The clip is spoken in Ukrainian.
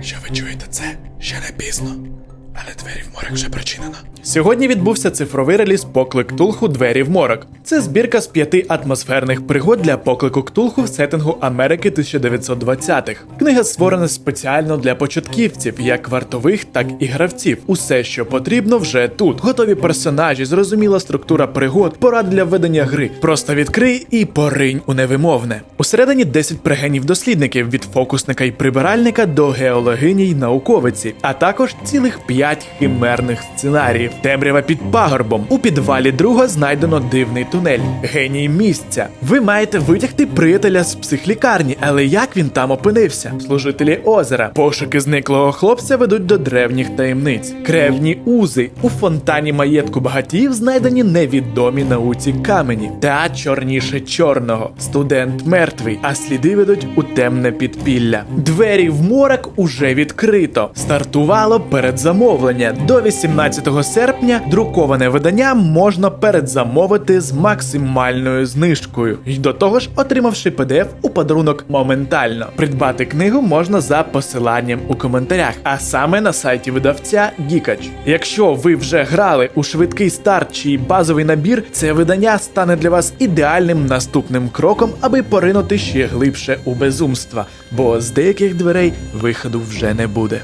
Якщо ви чуєте це, ще не пізно. Але двері в морок вже причинено. Сьогодні відбувся цифровий реліз поклик Ктулху Двері в морок. Це збірка з п'яти атмосферних пригод для поклику Ктулху в сеттингу Америки 1920-х. Книга створена спеціально для початківців, як вартових, так і гравців. Усе, що потрібно, вже тут. Готові персонажі, зрозуміла структура пригод, порад для ведення гри. Просто відкрий і поринь у невимовне. Усередині 10 пригенів дослідників від фокусника і прибиральника до геологині й науковиці, а також цілих 5 химерних сценаріїв. Темрява під пагорбом. У підвалі друга знайдено дивний тунель. Геній місця. Ви маєте витягти приятеля з психлікарні, але як він там опинився? Служителі озера. Пошуки зниклого хлопця ведуть до древніх таємниць. Кревні узи. У фонтані маєтку багатіїв знайдені невідомі науці камені. Та чорніше чорного. Студент мертвий, а сліди ведуть у темне підпілля. Двері в морок уже відкрито. Стартувало передзамовлення. До 18 серпня друковане видання можна передзамовити з максимальною знижкою. І до того ж, отримавши PDF у подарунок моментально. Придбати книгу можна за посиланням у коментарях, а саме на сайті видавця Гікач. Якщо ви вже грали у швидкий старт чи базовий набір, це видання стане для вас ідеальним наступним кроком, аби поринути ще глибше у безумства, бо з деяких дверей виходу вже не буде.